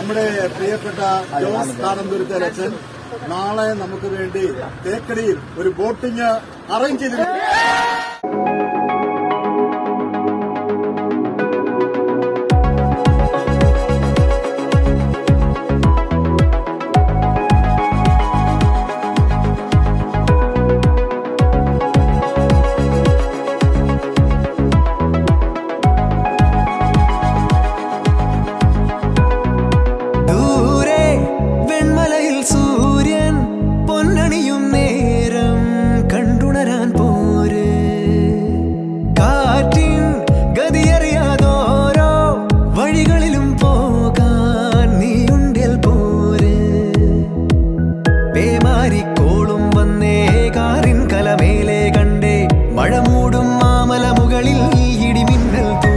നമ്മുടെ പ്രിയപ്പെട്ട ജോസ് കാടന്തുരുത്തെ അച്ഛൻ നാളെ നമുക്ക് വേണ്ടി തേക്കടിയിൽ ഒരു ബോട്ടിംഗ് അറേഞ്ച് ചെയ്തിട്ടുണ്ട് കാറിൻ കലമേലെ കണ്ടേ. മഴ മൂടും മാമല മുകളിൽ ഇടിമിന്നൽ